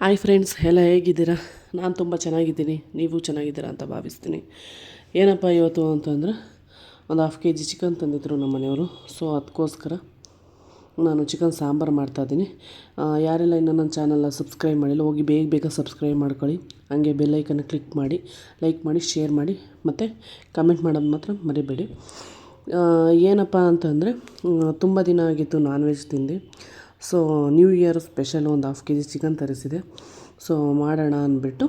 Hi friends ಎಲ್ಲ ಹೇಗಿದ್ದೀರಾ? ನಾನು ತುಂಬ ಚೆನ್ನಾಗಿದ್ದೀನಿ. ನೀವು ಚೆನ್ನಾಗಿದ್ದೀರಾ ಅಂತ ಭಾವಿಸ್ತೀನಿ. ಏನಪ್ಪ ಇವತ್ತು ಅಂತಂದರೆ, ಒಂದು ಹಾಫ್ ಕೆ ಜಿ ಚಿಕನ್ ತಂದಿದ್ದರು ನಮ್ಮ ಮನೆಯವರು ಸೊ ಅದಕ್ಕೋಸ್ಕರ ನಾನು ಚಿಕನ್ ಸಾಂಬಾರು ಮಾಡ್ತಾಯಿದ್ದೀನಿ ಯಾರೆಲ್ಲ ಇನ್ನೂ ನನ್ನ ಚಾನಲ್ನ ಸಬ್ಸ್ಕ್ರೈಬ್ ಮಾಡಿಲ್ಲ, ಹೋಗಿ ಬೇಗ ಬೇಗ ಸಬ್ಸ್ಕ್ರೈಬ್ ಮಾಡ್ಕೊಳ್ಳಿ. ಹಾಗೆ ಬೆಲ್ಲೈಕನ್ನ ಕ್ಲಿಕ್ ಮಾಡಿ ಲೈಕ್ ಮಾಡಿ ಶೇರ್ ಮಾಡಿ, ಮತ್ತು ಕಮೆಂಟ್ ಮಾಡೋದು ಮಾತ್ರ ಮರಿಬೇಡಿ. ಏನಪ್ಪ ಅಂತಂದರೆ ತುಂಬ ದಿನ ಆಗಿತ್ತು ನಾನ್ ವೆಜ್ ತಿಂದು. ಸೊ ನ್ಯೂ ಇಯರ್ ಸ್ಪೆಷಲ್ ಒಂದು ಹಾಫ್ ಕೆ ಜಿ ಚಿಕನ್ ತರಿಸಿದೆ. ಸೊ ಮಾಡೋಣ ಅಂದ್ಬಿಟ್ಟು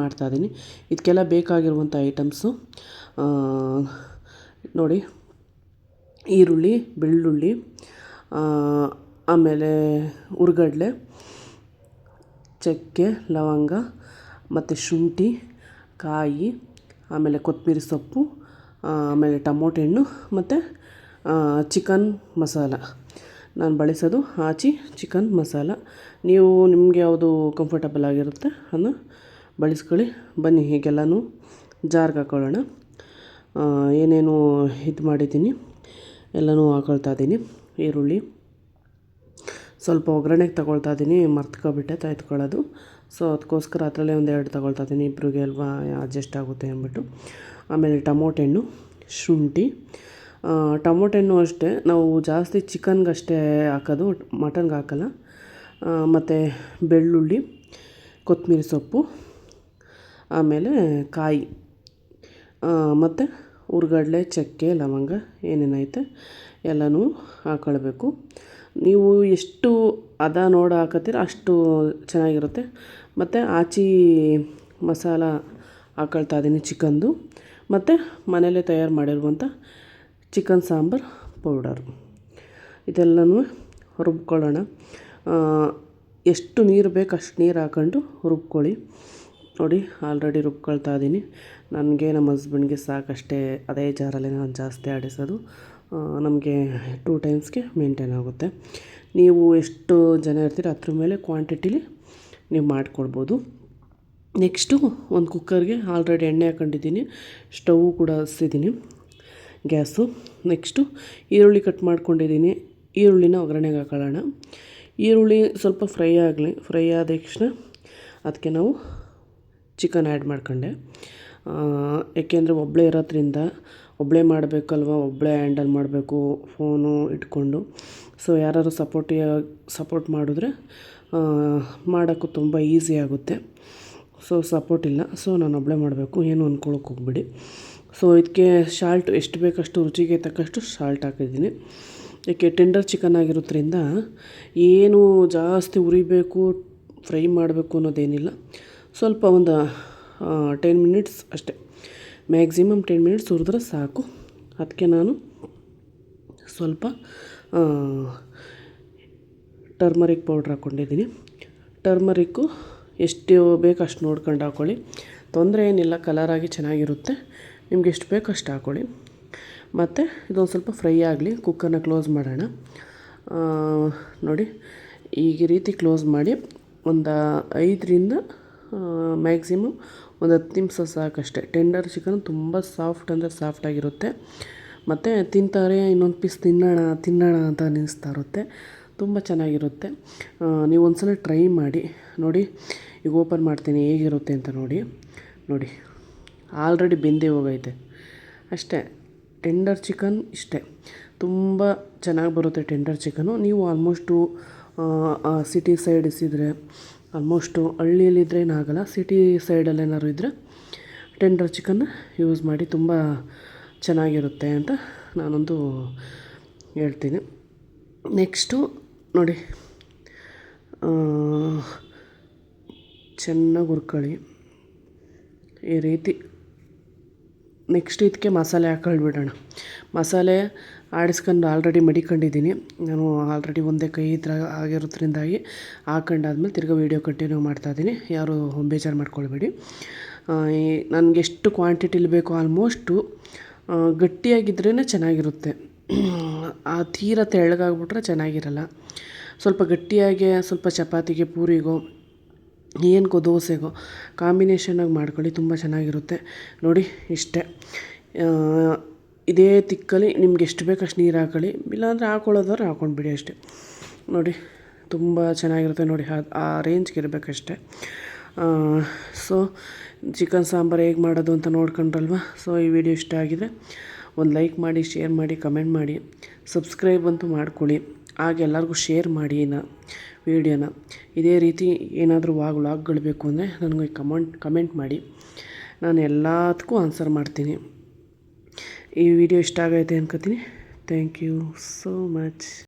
ಮಾಡ್ತಾಯಿದ್ದೀನಿ ಇದಕ್ಕೆಲ್ಲ ಬೇಕಾಗಿರುವಂಥ ಐಟಮ್ಸು ನೋಡಿ, ಈರುಳ್ಳಿ, ಬೆಳ್ಳುಳ್ಳಿ ಆಮೇಲೆ ಹುರ್ಗಡ್ಲೆ ಚಕ್ಕೆ, ಲವಂಗ, ಮತ್ತು ಶುಂಠಿ, ಕಾಯಿ, ಆಮೇಲೆ ಕೊತ್ತಂಬರಿ ಸೊಪ್ಪು ಆಮೇಲೆ ಟಮೋಟೆ ಹಣ್ಣು, ಮತ್ತು ಚಿಕನ್ ಮಸಾಲ. ನಾನು ಬಳಸೋದು ಆಚಿ ಚಿಕನ್ ಮಸಾಲ. ನೀವು ನಿಮ್ಗೆ ಯಾವುದು ಕಂಫರ್ಟಬಲ್ ಆಗಿರುತ್ತೆ ಅದನ್ನು ಬಳಸ್ಕೊಳ್ಳಿ. ಬನ್ನಿ ಹೀಗೆಲ್ಲನೂ ಜಾರ್ಗೆ ಹಾಕೊಳ್ಳೋಣ. ಆ, ಏನೇನು ಇದು ಮಾಡಿದ್ದೀನಿ. ಎಲ್ಲನೂ ಹಾಕೊಳ್ತಾ ಇದ್ದೀನಿ. ಈರುಳ್ಳಿ. ಸ್ವಲ್ಪ ಒಗ್ಗರಣೆಗೆ ತಗೊಳ್ತಾ ಇದ್ದೀನಿ ಮರ್ತ್ಕೊಬಿಟ್ಟೆ ತೆಗೆದುಕೊಳ್ಳೋದು. ಸೊ ಅದಕ್ಕೋಸ್ಕರ ಅದರಲ್ಲೇ ಒಂದು ಎರಡು ತಗೊಳ್ತಾ ಇದ್ದೀನಿ. ಇಬ್ಬರಿಗೆ ಅಲ್ವಾ ಅಡ್ಜಸ್ಟ್ ಆಗುತ್ತೆ ಅಂದ್ಬಿಟ್ಟು. ಆಮೇಲೆ ಟಮೋಟೆ ಹಣ್ಣು ಶುಂಠಿ ಟಮೋಟೆ ಹಣ್ಣು ಅಷ್ಟೇ. ನಾವು ಜಾಸ್ತಿ ಚಿಕನ್ಗಷ್ಟೇ ಹಾಕೋದು, ಮಟನ್ಗೆ ಹಾಕಲ್ಲ. ಮತ್ತು ಬೆಳ್ಳುಳ್ಳಿ, ಕೊತ್ತಂಬರಿ ಸೊಪ್ಪು, ಆಮೇಲೆ ಕಾಯಿ. ಮತ್ತು ಹುರ್ಗಡ್ಲೆ, ಚಕ್ಕೆ, ಲವಂಗ ಏನೇನೈತೆ ಎಲ್ಲನೂ ಹಾಕೊಳ್ಬೇಕು. ನೀವು ಎಷ್ಟು ಹದ ನೋಡಿ ಹಾಕತ್ತೀರ ಅಷ್ಟು ಚೆನ್ನಾಗಿರುತ್ತೆ. ಮತ್ತು ಆಚಿ ಮಸಾಲ ಹಾಕೊಳ್ತಾ ಇದ್ದೀನಿ ಚಿಕನ್ದು. ಮತ್ತು ಮನೇಲೇ ತಯಾರು ಮಾಡಿರುವಂಥ ಚಿಕನ್ ಸಾಂಬಾರು, ಪೌಡರ್. ಇದೆಲ್ಲನೂ ರುಬ್ಕೊಳ್ಳೋಣ. ಎಷ್ಟು ನೀರು ಬೇಕು ಅಷ್ಟು ನೀರು ಹಾಕೊಂಡು ರುಬ್ಕೊಳ್ಳಿ. ನೋಡಿ, ಆಲ್ರೆಡಿ ರುಬ್ಕೊಳ್ತಾ ಇದ್ದೀನಿ ನನಗೆ ನಮ್ಮ ಹಸ್ಬೆಂಡ್ಗೆ ಸಾಕಷ್ಟೇ ಅದೇ ಜಾರಲ್ಲಿ ನಾನು ಜಾಸ್ತಿ ಆಡಿಸೋದು. ನಮಗೆ ಟೂ ಟೈಮ್ಸ್ಗೆ ಮೇಂಟೈನ್ ಆಗುತ್ತೆ. ನೀವು ಎಷ್ಟು ಜನ ಇರ್ತೀರ ಅದ್ರ ಮೇಲೆ ಕ್ವಾಂಟಿಟಿಲಿ ನೀವು ಮಾಡಿಕೊಡ್ಬೋದು ನೆಕ್ಸ್ಟು ಒಂದು ಕುಕ್ಕರ್ಗೆ ಆಲ್ರೆಡಿ ಎಣ್ಣೆ ಹಾಕೊಂಡಿದ್ದೀನಿ. ಸ್ಟವ್ ಕೂಡ ಹಚ್ಚಿದ್ದೀನಿ. ಗ್ಯಾಸು. ನೆಕ್ಸ್ಟು ಈರುಳ್ಳಿ ಕಟ್ ಮಾಡ್ಕೊಂಡಿದ್ದೀನಿ. ಈರುಳ್ಳಿನ ಒಗ್ಗರಣೆಗೆ ಹಾಕೊಳ್ಳೋಣ. ಈರುಳ್ಳಿ ಸ್ವಲ್ಪ ಫ್ರೈ ಆಗಲಿ, ಫ್ರೈ ಆದ ತಕ್ಷಣ ಅದಕ್ಕೆ ನಾವು ಚಿಕನ್ ಆ್ಯಡ್ ಮಾಡ್ಕೊಂಡೆ. ಯಾಕೆಂದರೆ ಒಬ್ಬಳೇ ಇರೋದ್ರಿಂದ ಒಬ್ಬಳೇ ಮಾಡಬೇಕಲ್ವ ಒಬ್ಬಳೇ ಹ್ಯಾಂಡಲ್ ಮಾಡಬೇಕು, ಫೋನು ಇಟ್ಕೊಂಡು. ಸೊ, ಯಾರಾದ್ರು ಸಪೋರ್ಟ್ ಸಪೋರ್ಟ್ ಮಾಡಿದ್ರೆ ಮಾಡೋಕ್ಕೂ ತುಂಬ ಈಸಿ ಆಗುತ್ತೆ. ಸೊ, ಸಪೋರ್ಟ್ ಇಲ್ಲ. ಸೊ, ನಾನು ಒಬ್ಬಳೇ ಮಾಡಬೇಕು. ಏನು ಅಂದ್ಕೊಳಕ್ಕೆ ಹೋಗ್ಬಿಡಿ. ಸೊ ಇದಕ್ಕೆ ಶಾಲ್ಟ್ ಎಷ್ಟು ಬೇಕಷ್ಟು ರುಚಿಗೆ ತಕ್ಕಷ್ಟು ಶಾಲ್ಟ್ ಹಾಕಿದ್ದೀನಿ. ಏಕೆ ಟೆಂಡರ್ ಚಿಕನ್ ಆಗಿರೋದ್ರಿಂದ ಏನು ಜಾಸ್ತಿ ಉರಿಬೇಕು ಫ್ರೈ ಮಾಡಬೇಕು ಅನ್ನೋದೇನಿಲ್ಲ. ಸ್ವಲ್ಪ ಒಂದು ಟೆನ್ ಮಿನಿಟ್ಸ್ ಅಷ್ಟೇ. ಮ್ಯಾಕ್ಸಿಮಮ್ ಟೆನ್ ಮಿನಿಟ್ಸ್ ಹುರಿದ್ರೆ ಸಾಕು. ಅದಕ್ಕೆ ನಾನು ಸ್ವಲ್ಪ ಟರ್ಮರಿಕ್ ಪೌಡ್ರ್ ಹಾಕ್ಕೊಂಡಿದ್ದೀನಿ ಟರ್ಮರಿಕ್ಕು ಎಷ್ಟು ಬೇಕು ಅಷ್ಟು ನೋಡ್ಕೊಂಡು ಹಾಕ್ಕೊಳ್ಳಿ ತೊಂದರೆ ಏನಿಲ್ಲ ಕಲರಾಗಿ ಚೆನ್ನಾಗಿರುತ್ತೆ. ನಿಮ್ಗೆ ಎಷ್ಟು ಬೇಕು ಅಷ್ಟು ಹಾಕ್ಕೊಳ್ಳಿ ಮತ್ತು ಇದೊಂದು ಸ್ವಲ್ಪ ಫ್ರೈ ಆಗಲಿ, ಕುಕ್ಕರ್ನ ಕ್ಲೋಸ್ ಮಾಡೋಣ. ನೋಡಿ ಈ ರೀತಿ ಕ್ಲೋಸ್ ಮಾಡಿ ಒಂದು ಐದರಿಂದ ಮ್ಯಾಕ್ಸಿಮಮ್ ಒಂದು ಹತ್ತು ನಿಮಿಷ ಸಾಕಷ್ಟೆ. ಟೆಂಡರ್ ಚಿಕನ್ ತುಂಬ ಸಾಫ್ಟ್ ಅಂದರೆ ಸಾಫ್ಟಾಗಿರುತ್ತೆ ಮತ್ತು ತಿಂತಾರೆ, ಇನ್ನೊಂದು ಪೀಸ್ ತಿನ್ನೋಣ ತಿನ್ನೋಣ ಅಂತ ಅನ್ನಿಸ್ತಾ ಇರುತ್ತೆ. ತುಂಬ ಚೆನ್ನಾಗಿರುತ್ತೆ. ನೀವು ನೀವು ಒಂದ್ಸಲ ಟ್ರೈ ಮಾಡಿ. ನೋಡಿ, ಈಗ ಓಪನ್ ಮಾಡ್ತೀನಿ, ಹೇಗಿರುತ್ತೆ ಅಂತ ನೋಡಿ. ನೋಡಿ. ಆಲ್ರೆಡಿ ಬೆಂದೇ ಹೋಗೈತೆ. ಅಷ್ಟೇ, ಟೆಂಡರ್ ಚಿಕನ್ ಇಷ್ಟೇ. ತುಂಬ ಚೆನ್ನಾಗಿ ಬರುತ್ತೆ ಟೆಂಡರ್ ಚಿಕನು. ನೀವು ಆಲ್ಮೋಸ್ಟು ಸಿಟಿ ಸೈಡ್ ಇಸಿದ್ರೆ ಆಲ್ಮೋಸ್ಟು ಹಳ್ಳಿಯಲ್ಲಿದ್ದರೆ ಏನಾಗಲ್ಲ ಸಿಟಿ ಸೈಡಲ್ಲಿ ಏನಾದ್ರು ಇದ್ದರೆ ಟೆಂಡರ್ ಚಿಕನ್ ಯೂಸ್ ಮಾಡಿ ತುಂಬ ಚೆನ್ನಾಗಿರುತ್ತೆ ಅಂತ ನಾನೊಂದು ಹೇಳ್ತೀನಿ. ನೆಕ್ಸ್ಟು ನೋಡಿ ಚೆನ್ನಾಗಿ ಹುರ್ಕೊಳ್ಳಿ. ಈ ರೀತಿ ನೆಕ್ಸ್ಟ್ ಇದಕ್ಕೆ ಮಸಾಲೆ ಹಾಕೊಳ್ಬಿಡೋಣ ಮಸಾಲೆ ಆಡಿಸ್ಕೊಂಡು ಆಲ್ರೆಡಿ ಮಡಿಕೊಂಡಿದ್ದೀನಿ. ನಾನು ಆಲ್ರೆಡಿ ಒಂದೇ ಕೈ ಥರ ಆಗಿರೋದ್ರಿಂದಾಗಿ ಹಾಕೊಂಡಾದ್ಮೇಲೆ ತಿರ್ಗಾ ವೀಡಿಯೋ ಕಂಟಿನ್ಯೂ ಮಾಡ್ತಾಯಿದ್ದೀನಿ ಯಾರು ಬೇಜಾರು ಮಾಡ್ಕೊಳ್ಬೇಡಿ. ನನಗೆ ಎಷ್ಟು ಕ್ವಾಂಟಿಟಿಲಿ ಬೇಕು ಆಲ್ಮೋಸ್ಟು ಗಟ್ಟಿಯಾಗಿದ್ರೇ ಚೆನ್ನಾಗಿರುತ್ತೆ. ಆ ತೀರ ತೆಳ್ಳಗಾಗ್ಬಿಟ್ರೆ ಚೆನ್ನಾಗಿರಲ್ಲ. ಸ್ವಲ್ಪ ಗಟ್ಟಿಯಾಗೆ ಸ್ವಲ್ಪ ಚಪಾತಿಗೆ ಪೂರಿಗೋ ಏನಕ್ಕೋ ದೋಸೆಗೋ ಕಾಂಬಿನೇಷನಾಗಿ ಮಾಡ್ಕೊಳ್ಳಿ, ತುಂಬ ಚೆನ್ನಾಗಿರುತ್ತೆ. ನೋಡಿ, ಇಷ್ಟೇ. ಇದೇ ತಿಕ್ಕಲ್ಲಿ ನಿಮ್ಗೆ ಎಷ್ಟು ಬೇಕು ಅಷ್ಟು ನೀರು ಹಾಕೊಳ್ಳಿ. ಇಲ್ಲಾಂದರೆ ಹಾಕೊಳ್ಳೋದಾದ್ರೆ ಹಾಕ್ಕೊಂಡ್ಬಿಡಿ ಅಷ್ಟೇ. ನೋಡಿ, ತುಂಬ ಚೆನ್ನಾಗಿರುತ್ತೆ ನೋಡಿ, ಆ ರೇಂಜ್ಗೆ ಇರಬೇಕಷ್ಟೆ. ಸೊ ಚಿಕನ್ ಸಾಂಬಾರು ಹೇಗೆ ಮಾಡೋದು ಅಂತ ನೋಡ್ಕೊಂಡ್ರಲ್ವ? ಸೊ ಈ ವಿಡಿಯೋ ಇಷ್ಟ ಆಗಿದೆ. ಒಂದು ಲೈಕ್ ಮಾಡಿ ಶೇರ್ ಮಾಡಿ ಕಮೆಂಟ್ ಮಾಡಿ. ಸಬ್ಸ್ಕ್ರೈಬ್ ಅಂತೂ ಮಾಡ್ಕೊಳ್ಳಿ. ಹಾಗೆ ಎಲ್ಲರಿಗೂ ಶೇರ್ ಮಾಡಿ ನ ವೀಡಿಯೋನ ಇದೇ ರೀತಿ ಏನಾದರೂ ವಾಗ್ ವ್ಲಾಗ್ಗಳು ಬೇಕು ಅಂದರೆ ನನಗೆ ಕಮೆಂಟ್ ಕಮೆಂಟ್ ಮಾಡಿ. ನಾನು ಎಲ್ಲದಕ್ಕೂ ಆನ್ಸರ್ ಮಾಡ್ತೀನಿ. ಈ ವಿಡಿಯೋ ಇಷ್ಟ ಆಗೈತೆ ಅನ್ಕೋತೀನಿ. Thank you so much